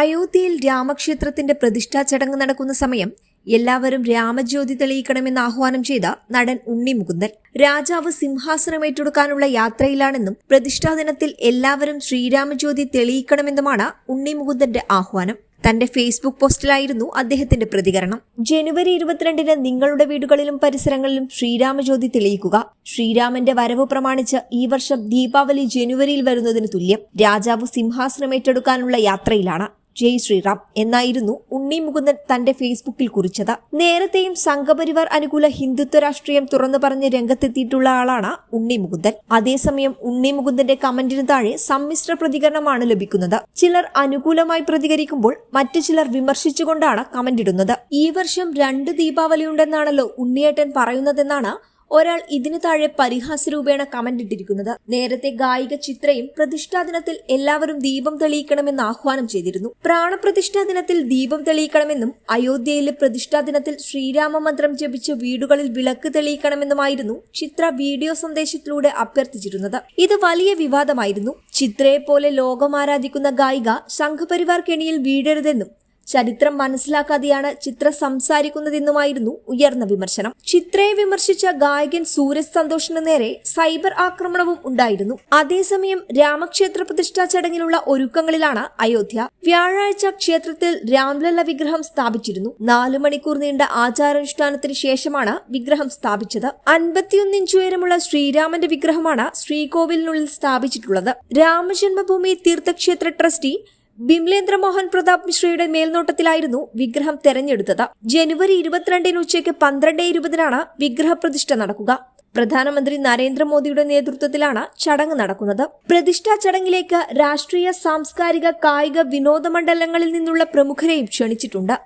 അയോധ്യയിൽ രാമക്ഷേത്രത്തിന്റെ പ്രതിഷ്ഠാ ചടങ്ങ് നടക്കുന്ന സമയം എല്ലാവരും രാമജ്യോതി തെളിയിക്കണമെന്ന് ആഹ്വാനം ചെയ്ത നടൻ ഉണ്ണി മുകുന്ദൻ. രാജാവ് സിംഹാസനം ഏറ്റെടുക്കാനുള്ള യാത്രയിലാണെന്നും പ്രതിഷ്ഠാ ദിനത്തിൽ എല്ലാവരും ശ്രീരാമജ്യോതി തെളിയിക്കണമെന്നുമാണ് ഉണ്ണി മുകുന്ദന്റെ ആഹ്വാനം. തന്റെ ഫേസ്ബുക്ക് പോസ്റ്റിലായിരുന്നു അദ്ദേഹത്തിന്റെ പ്രതികരണം. ജനുവരി ഇരുപത്തിരണ്ടിന് നിങ്ങളുടെ വീടുകളിലും പരിസരങ്ങളിലും ശ്രീരാമജ്യോതി തെളിയിക്കുക. ശ്രീരാമന്റെ വരവ് പ്രമാണിച്ച് ഈ വർഷം ദീപാവലി ജനുവരിയിൽ വരുന്നതിന് തുല്യം. രാജാവ് സിംഹാസനം ഏറ്റെടുക്കാനുള്ള യാത്രയിലാണ്. ജയ് ശ്രീറാം എന്നായിരുന്നു ഉണ്ണി മുകുന്ദൻ തന്റെ ഫേസ്ബുക്കിൽ കുറിച്ചത്. നേരത്തെയും സംഘപരിവാർ അനുകൂല ഹിന്ദുത്വ രാഷ്ട്രീയം തുറന്നു പറഞ്ഞ് രംഗത്തെത്തിയിട്ടുള്ള ആളാണ് ഉണ്ണി മുകുന്ദൻ അതേസമയം ഉണ്ണി മുകുന്ദന്റെ കമന്റിന് താഴെ സമ്മിശ്ര പ്രതികരണമാണ് ലഭിക്കുന്നത്. ചിലർ അനുകൂലമായി പ്രതികരിക്കുമ്പോൾ മറ്റു ചിലർ വിമർശിച്ചുകൊണ്ടാണ് കമന്റിടുന്നത് ഈ വർഷം രണ്ട് ദീപാവലി ഉണ്ടെന്നാണല്ലോ ഉണ്ണിയേട്ടൻ പറയുന്നതെന്നാണ് ഒരാൾ ഇതിനു താഴെ പരിഹാസ രൂപേണ കമന്റ് ഇട്ടിരിക്കുന്നത്. നേരത്തെ ഗായിക ചിത്രയും പ്രതിഷ്ഠാ ദിനത്തിൽ എല്ലാവരും ദീപം തെളിയിക്കണമെന്ന് ആഹ്വാനം ചെയ്തിരുന്നു. പ്രാണപ്രതിഷ്ഠാ ദിനത്തിൽ ദീപം തെളിയിക്കണമെന്നും അയോധ്യയിലെ പ്രതിഷ്ഠാ ദിനത്തിൽ ശ്രീരാമ മന്ത്രം ജപിച്ച് വീടുകളിൽ വിളക്ക് തെളിയിക്കണമെന്നുമായിരുന്നു ചിത്ര വീഡിയോ സന്ദേശത്തിലൂടെ അഭ്യർത്ഥിച്ചിരുന്നത്. ഇത് വലിയ വിവാദമായിരുന്നു. ചിത്രയെപ്പോലെ ലോകം ആരാധിക്കുന്ന ഗായിക സംഘപരിവാർ കെണിയിൽ വീഴരുതെന്നും ചരിത്രം മനസ്സിലാക്കാതെയാണ് ചിത്ര സംസാരിക്കുന്നതെന്നുമായിരുന്നു ഉയർന്ന വിമർശനം. ചിത്രയെ വിമർശിച്ച ഗായകൻ സൂരജ് സന്തോഷിന് നേരെ സൈബർ ആക്രമണവും ഉണ്ടായിരുന്നു. അതേസമയം രാമക്ഷേത്ര പ്രതിഷ്ഠാ ചടങ്ങിലുള്ള ഒരുക്കങ്ങളിലാണ് അയോധ്യ. വ്യാഴാഴ്ച ക്ഷേത്രത്തിൽ രാംലല്ല വിഗ്രഹം സ്ഥാപിച്ചിരുന്നു. നാലു മണിക്കൂർ നീണ്ട ആചാരാനുഷ്ഠാനത്തിന് ശേഷമാണ് വിഗ്രഹം സ്ഥാപിച്ചത്. അൻപത്തിയൊന്ന് ഇഞ്ച് ഉയരമുള്ള ശ്രീരാമന്റെ വിഗ്രഹമാണ് ശ്രീകോവിലിനുള്ളിൽ സ്ഥാപിച്ചിട്ടുള്ളത്. രാമജന്മഭൂമി തീർത്ഥക്ഷേത്ര ട്രസ്റ്റി ബിംലേന്ദ്ര മോഹൻ പ്രതാപ് മിശ്രയുടെ മേൽനോട്ടത്തിലായിരുന്നു വിഗ്രഹം തെരഞ്ഞെടുത്തത്. ജനുവരി ഇരുപത്തിരണ്ടിന് ഉച്ചയ്ക്ക് പന്ത്രണ്ട് ഇരുപതിനാണ് വിഗ്രഹ പ്രതിഷ്ഠ നടക്കുക. പ്രധാനമന്ത്രി നരേന്ദ്രമോദിയുടെ നേതൃത്വത്തിലാണ് ചടങ്ങ് നടക്കുന്നത്. പ്രതിഷ്ഠാ ചടങ്ങിലേക്ക് രാഷ്ട്രീയ സാംസ്കാരിക കായിക വിനോദ മണ്ഡലങ്ങളിൽ നിന്നുള്ള പ്രമുഖരെയും ക്ഷണിച്ചിട്ടുണ്ട്.